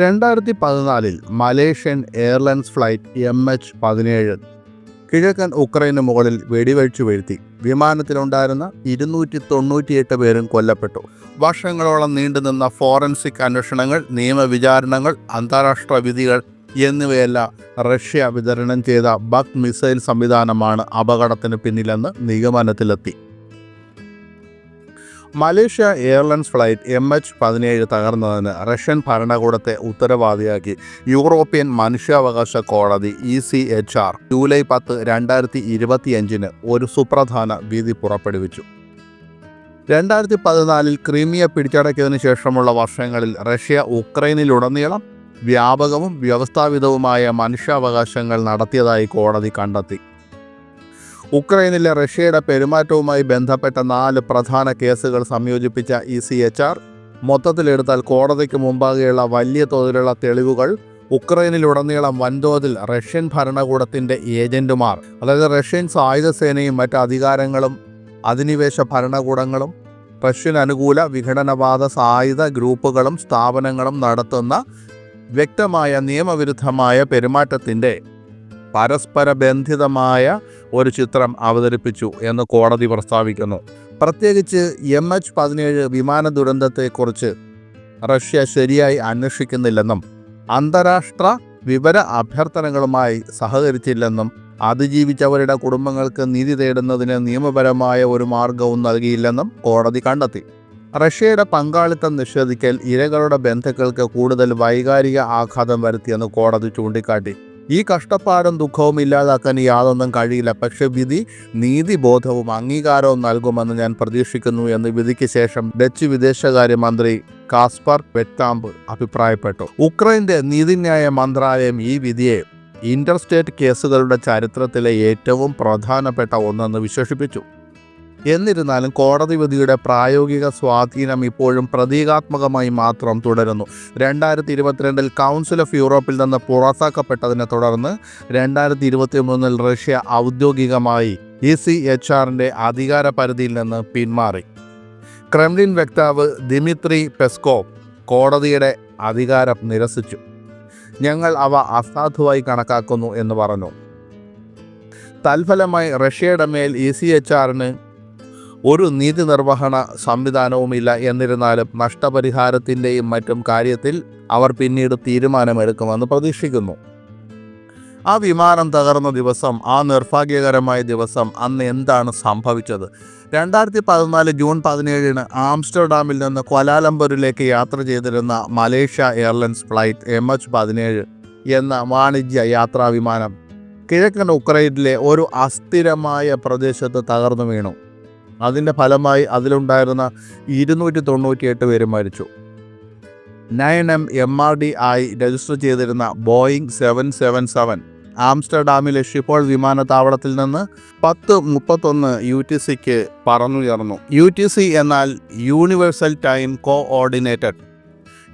രണ്ടായിരത്തി പതിനാലിൽ Malaysian airlines flight M H പതിനേഴ് കിഴക്കൻ ഉക്രൈന് മുകളിൽ വെടിവെച്ചു വീഴ്ത്തി. വിമാനത്തിലുണ്ടായിരുന്ന ഇരുന്നൂറ്റി തൊണ്ണൂറ്റിയെട്ട് പേരും കൊല്ലപ്പെട്ടു. വർഷങ്ങളോളം നീണ്ടുനിന്ന ഫോറൻസിക് അന്വേഷണങ്ങൾ നിയമവിചാരണങ്ങൾ അന്താരാഷ്ട്ര വിധികൾ എന്നിവയെല്ലാം റഷ്യ വിതരണം ചെയ്ത ബക് മിസൈൽ സംവിധാനമാണ് അപകടത്തിന് പിന്നിലെന്ന് നിഗമനത്തിലെത്തി. Malaysia airlines flight M H പതിനേഴ് തകർന്നതിന് റഷ്യൻ ഭരണകൂടത്തെ ഉത്തരവാദിയാക്കി. യൂറോപ്യൻ മനുഷ്യാവകാശ കോടതി E C H R July പത്ത് രണ്ടായിരത്തി ഇരുപത്തിയഞ്ചിന് ഒരു സുപ്രധാന വിധി പുറപ്പെടുവിച്ചു. രണ്ടായിരത്തി പതിനാലിൽ ക്രീമിയ പിടിച്ചടക്കിയതിനു ശേഷമുള്ള വർഷങ്ങളിൽ റഷ്യ ഉക്രൈനിലുടനീളം വ്യാപകവും വ്യവസ്ഥാപിതവുമായ മനുഷ്യാവകാശങ്ങൾ നടത്തിയതായി കോടതി കണ്ടെത്തി. ഉക്രൈനിലെ റഷ്യയുടെ പെരുമാറ്റവുമായി ബന്ധപ്പെട്ട നാല് പ്രധാന കേസുകൾ സംയോജിപ്പിച്ച ഇ സി എച്ച് ആർ മൊത്തത്തിലെടുത്താൽ കോടതിക്ക് മുമ്പാകെയുള്ള വലിയ തോതിലുള്ള തെളിവുകൾ ഉക്രൈനിലുടനീളം വൻതോതിൽ റഷ്യൻ ഭരണകൂടത്തിന്റെ ഏജന്റുമാർ അതായത് റഷ്യൻ സായുധ സേനയും മറ്റ് അധികാരങ്ങളും അധിനിവേശ ഭരണകൂടങ്ങളും റഷ്യൻ അനുകൂല വിഘടനവാദ സായുധ ഗ്രൂപ്പുകളും സ്ഥാപനങ്ങളും നടത്തുന്ന വ്യക്തമായ നിയമവിരുദ്ധമായ പെരുമാറ്റത്തിന്റെ പരസ്പര ബന്ധിതമായ ഒരു ചിത്രം അവതരിപ്പിച്ചു എന്ന് കോടതി പ്രസ്താവിക്കുന്നു. പ്രത്യേകിച്ച് എം എച്ച് പതിനേഴ് വിമാന ദുരന്തത്തെക്കുറിച്ച് റഷ്യ ശരിയായി അന്വേഷിക്കുന്നില്ലെന്നും അന്താരാഷ്ട്ര വിവര അഭ്യർത്ഥനകളുമായി സഹകരിച്ചില്ലെന്നും അതിജീവിച്ചവരുടെ കുടുംബങ്ങൾക്ക് നീതി തേടുന്നതിന് നിയമപരമായ ഒരു മാർഗവും നൽകിയില്ലെന്നും കോടതി കണ്ടെത്തി. റഷ്യയുടെ പങ്കാളിത്തം നിഷേധിക്കൽ ഇരകളുടെ ബന്ധുക്കൾക്ക് കൂടുതൽ വൈകാരിക ആഘാതം വരുത്തിയെന്ന് കോടതി ചൂണ്ടിക്കാട്ടി. ഈ കഷ്ടപ്പാടും ദുഃഖവും ഇല്ലാതാക്കാൻ യാതൊന്നും കഴിയില്ല. പക്ഷെ വിധി നീതിബോധവും അംഗീകാരവും നൽകുമെന്ന് ഞാൻ പ്രതീക്ഷിക്കുന്നു എന്ന് വിധിക്ക് ശേഷം ഡച്ച് വിദേശകാര്യമന്ത്രി കാസ്പർ വെറ്റാമ്പ് അഭിപ്രായപ്പെട്ടു. ഉക്രൈന്റെ നീതിന്യായ മന്ത്രാലയം ഈ വിധിയെ ഇന്റർസ്റ്റേറ്റ് കേസുകളുടെ ചരിത്രത്തിലെ ഏറ്റവും പ്രധാനപ്പെട്ട ഒന്നെന്ന് വിശേഷിപ്പിച്ചു. എന്നിരുന്നാലും കോടതി വിധിയുടെ പ്രായോഗിക സ്വാധീനം ഇപ്പോഴും പ്രതീകാത്മകമായി മാത്രം തുടരുന്നു. രണ്ടായിരത്തി ഇരുപത്തിരണ്ടിൽ കൗൺസിൽ ഓഫ് യൂറോപ്പിൽ നിന്ന് പുറത്താക്കപ്പെട്ടതിനെ തുടർന്ന് രണ്ടായിരത്തി ഇരുപത്തി മൂന്നിൽ റഷ്യ ഔദ്യോഗികമായി ഇ സി എച്ച് ആറിന്റെ അധികാര പരിധിയിൽ നിന്ന് പിന്മാറി. ക്രെംലിൻ വക്താവ് ദിമിത്രി പെസ്കോവ് കോടതിയുടെ അധികാരം നിരസിച്ചു. ഞങ്ങൾ അവ അസാധുവായി കണക്കാക്കുന്നു എന്ന് പറഞ്ഞു. തൽഫലമായി റഷ്യയുടെ മേൽ ഇ സി എച്ച് ആറിന് ഒരു നീതി നിർവഹണ സംവിധാനവുമില്ല. എന്നിരുന്നാലും നഷ്ടപരിഹാരത്തിന്റെയും മറ്റും കാര്യത്തിൽ അവർ പിന്നീട് തീരുമാനമെടുക്കുമെന്ന് പ്രതീക്ഷിക്കുന്നു. ആ വിമാനം തകർന്ന ദിവസം ആ നിർഭാഗ്യകരമായ ദിവസം അന്ന് എന്താണ് സംഭവിച്ചത്? രണ്ടായിരത്തി പതിനാല് ജൂൺ പതിനേഴിന് ആംസ്റ്റർഡാമിൽ നിന്ന് കൊലാലംബറിലേക്ക് യാത്ര ചെയ്തിരുന്ന Malaysia airlines flight M H പതിനേഴ് എന്ന വാണിജ്യ യാത്രാ വിമാനം കിഴക്കൻ ഉക്രൈനിലെ ഒരു അസ്ഥിരമായ പ്രദേശത്ത് തകർന്നു വീണു. അതിന്റെ ഫലമായി അതിലുണ്ടായിരുന്ന ഇരുന്നൂറ്റി തൊണ്ണൂറ്റിയെട്ട് പേര് മരിച്ചു. Nine M M R D ആയി രജിസ്റ്റർ ചെയ്തിരുന്ന ബോയിങ് സെവൻ സെവൻ സെവൻ ആംസ്റ്റർഡാമിലെ ഷിപ്പോൾ വിമാനത്താവളത്തിൽ നിന്ന് പത്ത് മുപ്പത്തൊന്ന് യു ടി സിക്ക് പറന്നുയർന്നു. യു ടി സി എന്നാൽ യൂണിവേഴ്സൽ ടൈം കോ ഓർഡിനേറ്റഡ്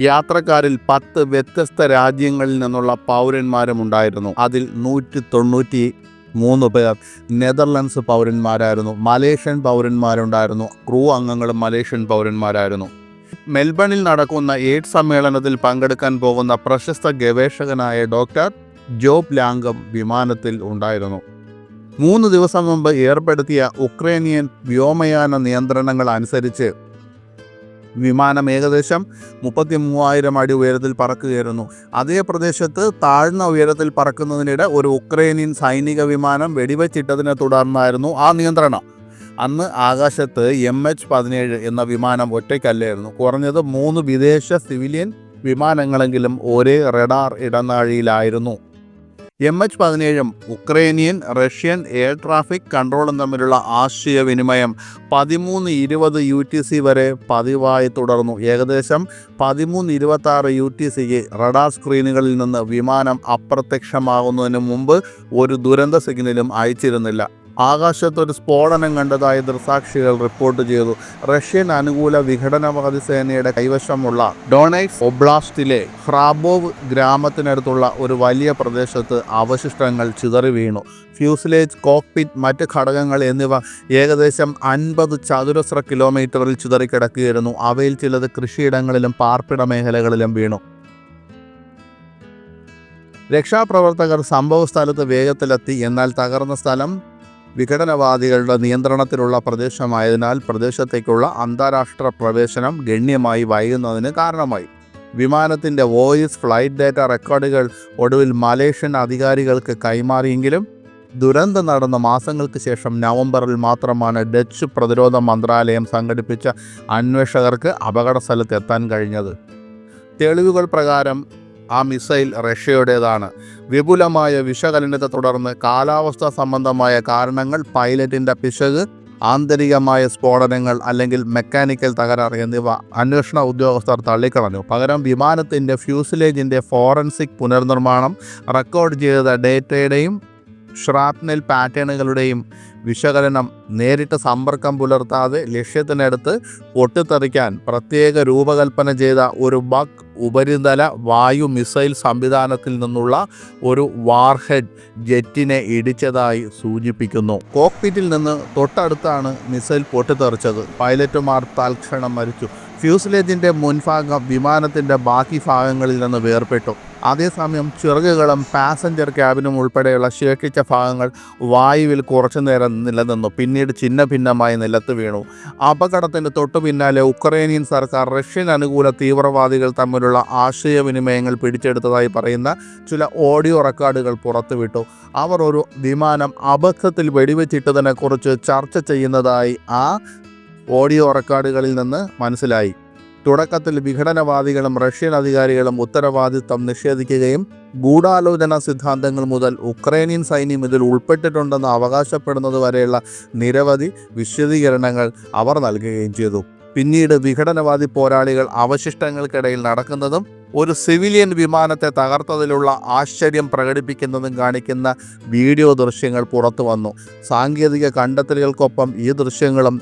യാത്രക്കാരിൽ പത്ത് വ്യത്യസ്ത രാജ്യങ്ങളിൽ നിന്നുള്ള പൗരന്മാരും ഉണ്ടായിരുന്നു. അതിൽ നൂറ്റി തൊണ്ണൂറ്റി മൂന്ന് പേർ നെതർലൻഡ്സ് പൗരന്മാരായിരുന്നു. മലേഷ്യൻ പൗരന്മാരുണ്ടായിരുന്നു. ക്രൂ അംഗങ്ങളും മലേഷ്യൻ പൗരന്മാരായിരുന്നു. മെൽബണിൽ നടക്കുന്ന എയ്ഡ് സമ്മേളനത്തിൽ പങ്കെടുക്കാൻ പോകുന്ന പ്രശസ്ത ഗവേഷകനായ ഡോക്ടർ ജോബ് ലാംഗം വിമാനത്തിൽ ഉണ്ടായിരുന്നു. മൂന്ന് ദിവസം മുമ്പ് ഏർപ്പെടുത്തിയ ഉക്രേനിയൻ വ്യോമയാന നിയന്ത്രണങ്ങൾ അനുസരിച്ച് വിമാനം ഏകദേശം മുപ്പത്തി മൂവായിരം അടി ഉയരത്തിൽ പറക്കുകയായിരുന്നു. അതേ പ്രദേശത്ത് താഴ്ന്ന ഉയരത്തിൽ പറക്കുന്നതിനിടെ ഒരു ഉക്രൈനിയൻ സൈനിക വിമാനം വെടിവെച്ചിട്ടതിനെ തുടർന്നായിരുന്നു ആ നിയന്ത്രണം. അന്ന് ആകാശത്ത് എം എച്ച് പതിനേഴ് എന്ന വിമാനം ഒറ്റയ്ക്കല്ലായിരുന്നു. കുറഞ്ഞത് മൂന്ന് വിദേശ സിവിലിയൻ വിമാനങ്ങളെങ്കിലും ഒരേ റഡാർ ഇടനാഴിയിലായിരുന്നു. എം എച്ച് പതിനേഴും ഉക്രൈനിയൻ റഷ്യൻ എയർ ട്രാഫിക് കൺട്രോളും തമ്മിലുള്ള ആശയവിനിമയം പതിമൂന്ന് ഇരുപത് യു ടി സി വരെ പതിവായി തുടർന്നു. ഏകദേശം പതിമൂന്ന് ഇരുപത്തി ആറ് യു ടി സിക്ക് റഡാർ സ്ക്രീനുകളിൽ നിന്ന് വിമാനം അപ്രത്യക്ഷമാകുന്നതിന് മുമ്പ് ഒരു ദുരന്ത സിഗ്നലും അയച്ചിരുന്നില്ല. ആകാശത്തൊരു സ്ഫോടനം കണ്ടതായി ദൃസാക്ഷികൾ റിപ്പോർട്ട് ചെയ്തു. റഷ്യൻ അനുകൂല വിഘടനവാദി സേനയുടെ കൈവശമുള്ള ഡൊണൈറ്റ്സ് ഒബ്ലാസ്റ്റിലെ ഹ്രാബോവ് ഗ്രാമത്തിനടുത്തുള്ള ഒരു വലിയ പ്രദേശത്ത് അവശിഷ്ടങ്ങൾ ചിതറി വീണു. ഫ്യൂസിലേജ് കോക്പിറ്റ് മറ്റ് ഘടകങ്ങൾ എന്നിവ ഏകദേശം അൻപത് ചതുരശ്ര കിലോമീറ്ററിൽ ചിതറിക്കിടക്കുകയായിരുന്നു. അവയിൽ ചിലത് കൃഷിയിടങ്ങളിലും പാർപ്പിട മേഖലകളിലും വീണു. രക്ഷാപ്രവർത്തകർ സംഭവ സ്ഥലത്ത് വേഗത്തിലെത്തി. എന്നാൽ തകർന്ന സ്ഥലം വിഘടനവാദികളുടെ നിയന്ത്രണത്തിലുള്ള പ്രദേശമായതിനാൽ പ്രദേശത്തേക്കുള്ള അന്താരാഷ്ട്ര പ്രവേശനം ഗണ്യമായി വൈകുന്നതിന് കാരണമായി. വിമാനത്തിന്റെ വോയിസ് ഫ്ലൈറ്റ് ഡാറ്റ റെക്കോർഡുകൾ ഒടുവിൽ മലേഷ്യൻ അധികാരികൾക്ക് കൈമാറിയെങ്കിലും ദുരന്തം നടന്ന മാസങ്ങൾക്ക് ശേഷം നവംബറിൽ മാത്രമാണ് ഡച്ച് പ്രതിരോധ മന്ത്രാലയം സംഘടിപ്പിച്ച അന്വേഷകർക്ക് അപകട സ്ഥലത്ത് എത്താൻ കഴിഞ്ഞത്. തെളിവുകൾ പ്രകാരം ആ മിസൈൽ റഷ്യയുടേതാണ്. വിപുലമായ വിശകലനത്തെ തുടർന്ന് കാലാവസ്ഥ സംബന്ധമായ കാരണങ്ങൾ പൈലറ്റിന്റെ പിശക് ആന്തരികമായ സ്ഫോടനങ്ങൾ അല്ലെങ്കിൽ മെക്കാനിക്കൽ തകരാർ എന്നിവ അന്വേഷണ ഉദ്യോഗസ്ഥർ തള്ളിക്കളഞ്ഞു. പകരം വിമാനത്തിന്റെ ഫ്യൂസിലേജിന്റെ ഫോറൻസിക് പുനർനിർമ്മാണം റെക്കോർഡ് ചെയ്ത ഡേറ്റയുടെയും ഷ്രാപ്നൽ പാറ്റേണുകളുടെയും വിശകലനം നേരിട്ട് സമ്പർക്കം പുലർത്താതെ ലക്ഷ്യത്തിനടുത്ത് പൊട്ടിത്തെറിക്കാൻ പ്രത്യേക രൂപകൽപ്പന ചെയ്ത ഒരു ബഗ് ഉപരിതല വായു മിസൈൽ സംവിധാനത്തിൽ നിന്നുള്ള ഒരു വാർഹെഡ് ജെറ്റിനെ ഇടിച്ചതായി സൂചിപ്പിക്കുന്നു. കോക്പിറ്റിൽ നിന്ന് തൊട്ടടുത്താണ് മിസൈൽ പൊട്ടിത്തെറിച്ചത്. പൈലറ്റുമാർ തൽക്ഷണം മരിച്ചു. ഫ്യൂസിലേജിന്റെ മുൻഭാഗം വിമാനത്തിന്റെ ബാക്കി ഭാഗങ്ങളിൽ നിന്ന് വേർപെട്ടു. അതേസമയം ചിറകുകളും പാസഞ്ചർ ക്യാബിനും ഉൾപ്പെടെയുള്ള ശേഷിച്ച ഭാഗങ്ങൾ വായുവിൽ കുറച്ചു നേരം നിലനിന്നു. പിന്നീട് ചിന്ന ഭിന്നമായി നിലത്ത് വീണു. അപകടത്തിന് തൊട്ടു പിന്നാലെ ഉക്രൈനിയൻ സർക്കാർ റഷ്യൻ അനുകൂല തീവ്രവാദികൾ തമ്മിലുള്ള ആശയവിനിമയങ്ങൾ പിടിച്ചെടുത്തതായി പറയുന്ന ചില ഓഡിയോ റെക്കോർഡുകൾ പുറത്തുവിട്ടു. അവർ ഒരു വിമാനം അബദ്ധത്തിൽ വെടിവെച്ചിട്ടതിനെക്കുറിച്ച് ചർച്ച ചെയ്യുന്നതായി ആ ഓഡിയോ റെക്കോർഡുകളിൽ നിന്ന് മനസ്സിലായി. തുടക്കത്തിൽ വിഘടനവാദികളും റഷ്യൻ അധികാരികളും ഉത്തരവാദിത്തം നിഷേധിക്കുകയും ഗൂഢാലോചന സിദ്ധാന്തങ്ങൾ മുതൽ ഉക്രൈനിയൻ സൈന്യം ഇതിൽ ഉൾപ്പെട്ടിട്ടുണ്ടെന്ന് അവകാശപ്പെടുന്നത് വരെയുള്ള നിരവധി വിശദീകരണങ്ങൾ അവർ നൽകുകയും ചെയ്തു. പിന്നീട് വിഘടനവാദി പോരാളികൾ അവശിഷ്ടങ്ങൾക്കിടയിൽ നടക്കുന്നതും ഒരു സിവിലിയൻ വിമാനത്തെ തകർത്തതിലുള്ള ആശ്ചര്യം പ്രകടിപ്പിക്കുന്നതും കാണിക്കുന്ന വീഡിയോ ദൃശ്യങ്ങൾ പുറത്തു വന്നു സാങ്കേതിക കണ്ടെത്തലുകൾക്കൊപ്പം ഈ ദൃശ്യങ്ങളും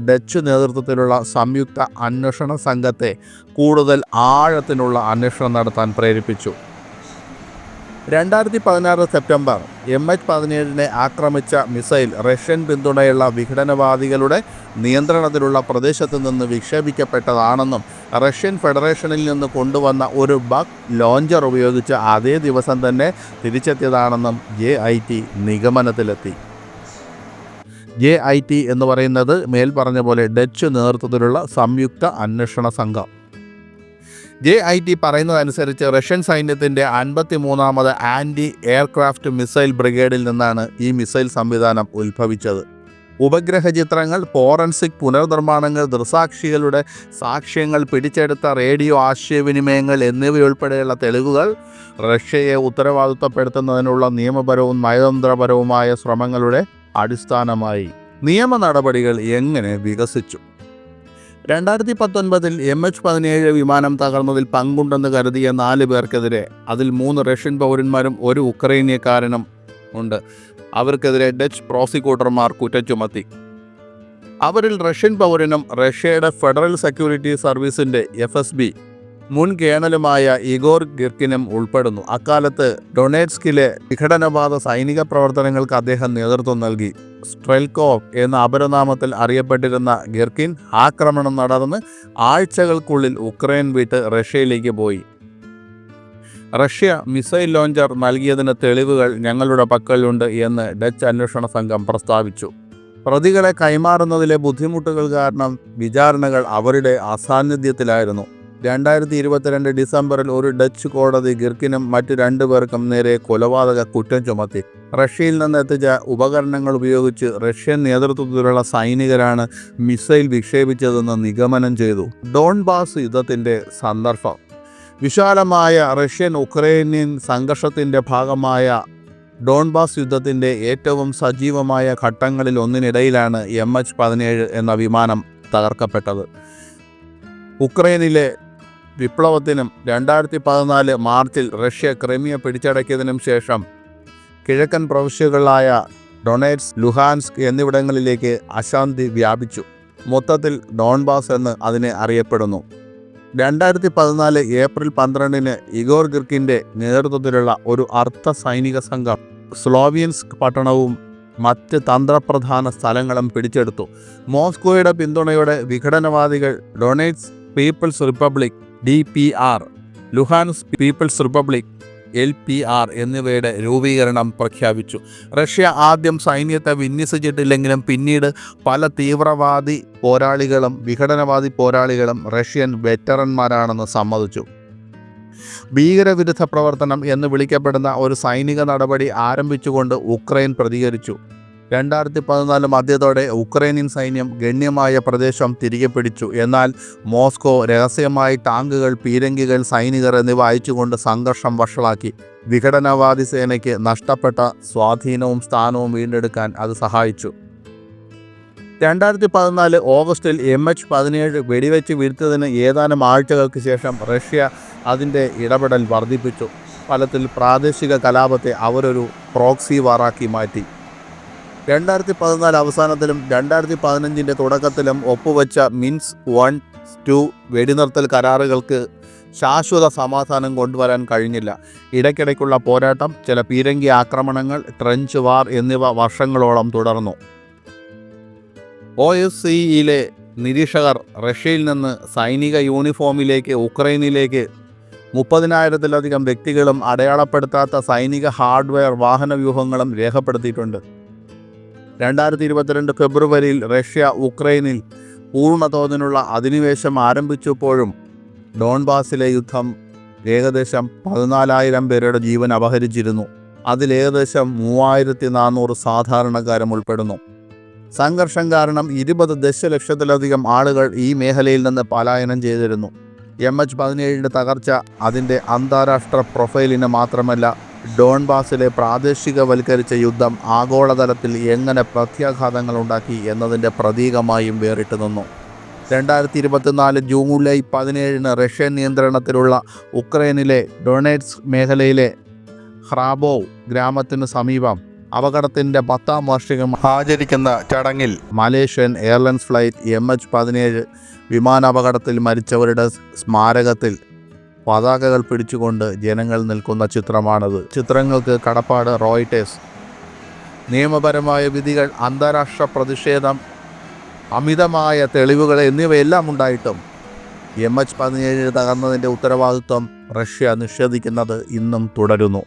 ഡച്ച് നേതൃത്വത്തിലുള്ള സംയുക്ത അന്വേഷണ സംഘത്തെ കൂടുതൽ ആഴത്തിനുള്ള അന്വേഷണം നടത്താൻ പ്രേരിപ്പിച്ചു. രണ്ടായിരത്തി പതിനാറ് സെപ്റ്റംബർ എം എച്ച് പതിനേഴിനെ ആക്രമിച്ച മിസൈൽ റഷ്യൻ പിന്തുണയുള്ള വിഘടനവാദികളുടെ നിയന്ത്രണത്തിലുള്ള പ്രദേശത്ത് നിന്ന് വിക്ഷേപിക്കപ്പെട്ടതാണെന്നും റഷ്യൻ ഫെഡറേഷനിൽ നിന്ന് കൊണ്ടുവന്ന ഒരു ബഗ് ലോഞ്ചർ ഉപയോഗിച്ച് അതേ ദിവസം തന്നെ തിരിച്ചെത്തിയതാണെന്നും ജെ ഐ ടി നിഗമനത്തിലെത്തി. ജെ ഐ ടി എന്ന് പറയുന്നത് മേൽ പറഞ്ഞ പോലെ ഡച്ച് നേതൃത്വത്തിലുള്ള സംയുക്ത അന്വേഷണ സംഘം. ജെ ഐ ടി പറയുന്നതനുസരിച്ച് റഷ്യൻ സൈന്യത്തിന്റെ അൻപത്തി മൂന്നാമത് ആന്റി എയർക്രാഫ്റ്റ് മിസൈൽ ബ്രിഗേഡിൽ നിന്നാണ് ഈ മിസൈൽ സംവിധാനം ഉത്ഭവിച്ചത്. ഉപഗ്രഹ ചിത്രങ്ങൾ ഫോറൻസിക് പുനർനിർമ്മാണങ്ങൾ ദൃസാക്ഷികളുടെ സാക്ഷ്യങ്ങൾ പിടിച്ചെടുത്ത റേഡിയോ ആശയവിനിമയങ്ങൾ എന്നിവയുൾപ്പെടെയുള്ള തെളിവുകൾ റഷ്യയെ ഉത്തരവാദിത്തപ്പെടുത്തുന്നതിനുള്ള നിയമപരവും നയതന്ത്രപരവുമായ ശ്രമങ്ങളുടെ അടിസ്ഥാനമായി നിയമ നടപടികൾ എങ്ങനെ വികസിച്ചു? രണ്ടായിരത്തി പത്തൊൻപതിൽ എം എച്ച് പതിനേഴ് വിമാനം തകർന്നതിൽ പങ്കുണ്ടെന്ന് കരുതിയ നാല് പേർക്കെതിരെ അതിൽ മൂന്ന് റഷ്യൻ പൗരന്മാരും ഒരു ഉക്രൈനിയക്കാരനും ഉണ്ട്. അവർക്കെതിരെ ഡച്ച് പ്രോസിക്യൂട്ടർമാർ കുറ്റം ചുമത്തി. അവരിൽ റഷ്യൻ പൗരനും റഷ്യയുടെ ഫെഡറൽ സെക്യൂരിറ്റി സർവീസിന്റെ എഫ് എസ് ബി മുൻ കേണലുമായ ഇഗോർ ഗിർക്കിനും ഉൾപ്പെടുന്നു. അക്കാലത്ത് ഡൊണേറ്റ്സ്കിലെ വിഘടനവാദ സൈനിക പ്രവർത്തനങ്ങൾക്ക് അദ്ദേഹം നേതൃത്വം നൽകി. സ്ട്രെൽകോ എന്ന അപരനാമത്തിൽ അറിയപ്പെട്ടിരുന്ന ഗിർക്കിൻ ആക്രമണം നടന്ന് ആഴ്ചകൾക്കുള്ളിൽ ഉക്രൈൻ വിട്ട് റഷ്യയിലേക്ക് പോയി. റഷ്യ മിസൈൽ ലോഞ്ചർ നൽകിയതിന് തെളിവുകൾ ഞങ്ങളുടെ പക്കലുണ്ട് എന്ന് ഡച്ച് അന്വേഷണ സംഘം പ്രസ്താവിച്ചു. പ്രതികളെ കൈമാറുന്നതിലെ ബുദ്ധിമുട്ടുകൾ കാരണം വിചാരണകൾ അവരുടെ അസാന്നിധ്യത്തിലായിരുന്നു. രണ്ടായിരത്തി ഇരുപത്തിരണ്ട് ഡിസംബറിൽ ഒരു ഡച്ച് കോടതി ഗിർക്കിനും മറ്റു രണ്ടു പേർക്കും നേരെ കൊലപാതക കുറ്റം ചുമത്തി. റഷ്യയിൽ നിന്ന് എത്തിച്ച ഉപകരണങ്ങൾ ഉപയോഗിച്ച് റഷ്യൻ നേതൃത്വത്തിലുള്ള സൈനികരാണ് മിസൈൽ വിക്ഷേപിച്ചതെന്ന് നിഗമനം ചെയ്തു. ഡോൺബാസ് യുദ്ധത്തിന്റെ സന്ദർഭം. വിശാലമായ റഷ്യൻ ഉക്രൈനിയൻ സംഘർഷത്തിന്റെ ഭാഗമായ ഡോൺബാസ് യുദ്ധത്തിന്റെ ഏറ്റവും സജീവമായ ഘട്ടങ്ങളിൽ ഒന്നിനിടയിലാണ് എം എച്ച് പതിനേഴ് എന്ന വിമാനം തകർക്കപ്പെട്ടത്. ഉക്രൈനിലെ വിപ്ലവത്തിനും രണ്ടായിരത്തി പതിനാല് മാർച്ചിൽ റഷ്യ ക്രിമിയ പിടിച്ചടക്കിയതിനും ശേഷം കിഴക്കൻ പ്രവിശ്യകളായ ഡൊണേറ്റ്സ് ലുഹാൻസ്ക് എന്നിവിടങ്ങളിലേക്ക് അശാന്തി വ്യാപിച്ചു. മൊത്തത്തിൽ ഡോൺബാസ് എന്ന് അതിനെ അറിയപ്പെടുന്നു. രണ്ടായിരത്തി പതിനാല് ഏപ്രിൽ പന്ത്രണ്ടിന് ഇഗോർ ഗിർക്കിന്റെ നേതൃത്വത്തിലുള്ള ഒരു അർദ്ധ സൈനിക സംഘം സ്ലോവിയൻസ്ക് പട്ടണവും മറ്റ് തന്ത്രപ്രധാന സ്ഥലങ്ങളും പിടിച്ചെടുത്തു. മോസ്കോയുടെ പിന്തുണയോടെ വിഘടനവാദികൾ Donetsk People's Republic D P R Luhansk People's Republic L P R എന്നിവയുടെ രൂപീകരണം പ്രഖ്യാപിച്ചു. റഷ്യ ആദ്യം സൈന്യത്തെ വിന്യസിച്ചിട്ടില്ലെങ്കിലും പിന്നീട് പല തീവ്രവാദി പോരാളികളും വിഘടനവാദി പോരാളികളും റഷ്യൻ വെറ്ററന്മാരാണെന്ന് സമ്മതിച്ചു. ഭീകരവിരുദ്ധ പ്രവർത്തനം എന്ന് വിളിക്കപ്പെടുന്ന ഒരു സൈനിക നടപടി ആരംഭിച്ചുകൊണ്ട് ഉക്രൈൻ പ്രതികരിച്ചു. രണ്ടായിരത്തി പതിനാല് മധ്യത്തോടെ ഉക്രൈനിയൻ സൈന്യം ഗണ്യമായ പ്രദേശം തിരികെ പിടിച്ചു. എന്നാൽ മോസ്കോ രഹസ്യമായി ടാങ്കുകൾ പീരങ്കികൾ സൈനികർ എന്നിവ അയച്ചുകൊണ്ട് സംഘർഷം വഷളാക്കി. വിഘടനവാദി സേനയ്ക്ക് നഷ്ടപ്പെട്ട സ്വാധീനവും സ്ഥാനവും വീണ്ടെടുക്കാൻ അത് സഹായിച്ചു. രണ്ടായിരത്തി പതിനാല് ഓഗസ്റ്റിൽ എം എച്ച് പതിനേഴ് വെടിവെച്ച് വീഴ്ത്തതിന് ഏതാനും ആഴ്ചകൾക്ക് ശേഷം റഷ്യ അതിന്റെ ഇടപെടൽ വർദ്ധിപ്പിച്ചു. ഫലത്തിൽ പ്രാദേശിക കലാപത്തെ അവരൊരു പ്രോക്സി വാറാക്കി മാറ്റി. രണ്ടായിരത്തി പതിനാല് അവസാനത്തിലും രണ്ടായിരത്തി പതിനഞ്ചിന്റെ തുടക്കത്തിലും ഒപ്പുവെച്ച മിൻസ് വൺ ടു വെടിനിർത്തൽ കരാറുകൾക്ക് ശാശ്വത സമാധാനം കൊണ്ടുവരാൻ കഴിഞ്ഞില്ല. ഇടയ്ക്കിടയ്ക്കുള്ള പോരാട്ടം ചില പീരങ്കി ആക്രമണങ്ങൾ ട്രഞ്ച് വാർ എന്നിവ വർഷങ്ങളോളം തുടർന്നു. ഒ എസ് സിയിലെ നിരീക്ഷകർ റഷ്യയിൽ നിന്ന് സൈനിക യൂണിഫോമിലേക്ക് ഉക്രൈനിലേക്ക് മുപ്പതിനായിരത്തിലധികം വ്യക്തികളും അടയാളപ്പെടുത്താത്ത സൈനിക ഹാർഡ്വെയർ വാഹനവ്യൂഹങ്ങളും രേഖപ്പെടുത്തിയിട്ടുണ്ട്. രണ്ടായിരത്തി ഇരുപത്തിരണ്ട് ഫെബ്രുവരിയിൽ റഷ്യ ഉക്രൈനിൽ പൂർണതോതിനുള്ള അധിനിവേശം ആരംഭിച്ചപ്പോഴും ഡോൺബാസിലെ യുദ്ധം ഏകദേശം പതിനാലായിരം പേരുടെ ജീവൻ അപഹരിച്ചിരുന്നു. അതിൽ ഏകദേശം മൂവായിരത്തി നാനൂറ് സാധാരണക്കാരും ഉൾപ്പെടുന്നു. സംഘർഷം കാരണം ഇരുപത് ദശലക്ഷത്തിലധികം ആളുകൾ ഈ മേഖലയിൽ നിന്ന് പലായനം ചെയ്തിരുന്നു. എം എച്ച് പതിനേഴിന്റെ തകർച്ച അതിന്റെ അന്താരാഷ്ട്ര പ്രൊഫൈലിന് മാത്രമല്ല ഡോൺബാസിലെ പ്രാദേശികവൽക്കരിച്ച യുദ്ധം ആഗോളതലത്തിൽ എങ്ങനെ പ്രത്യാഘാതങ്ങൾ ഉണ്ടാക്കി എന്നതിന്റെ പ്രതീകമായും വേറിട്ട് നിന്നു. രണ്ടായിരത്തി ഇരുപത്തിനാല് ജൂലൈ പതിനേഴിന് റഷ്യൻ നിയന്ത്രണത്തിലുള്ള ഉക്രൈനിലെ ഡൊണേറ്റ്സ് മേഖലയിലെ ഹ്രാബോവ് ഗ്രാമത്തിനു സമീപം അപകടത്തിന്റെ പത്താം വാർഷികം ആചരിക്കുന്ന ചടങ്ങിൽ Malaysian airlines flight M H പതിനേഴ് വിമാനാപകടത്തിൽ മരിച്ചവരുടെ സ്മാരകത്തിൽ പതാകകൾ പിടിച്ചുകൊണ്ട് ജനങ്ങൾ നിൽക്കുന്ന ചിത്രമാണത്. ചിത്രങ്ങൾക്ക് കടപ്പാട് റോയിട്ടേഴ്സ്. നിയമപരമായ വിധികൾ അന്താരാഷ്ട്ര പ്രതിഷേധം അമിതമായ തെളിവുകൾ എന്നിവയെല്ലാം ഉണ്ടായിട്ടും എം എച്ച് പതിനേഴ് തകർന്നതിന്റെ ഉത്തരവാദിത്വം റഷ്യ നിഷേധിക്കുന്നത് ഇന്നും തുടരുന്നു.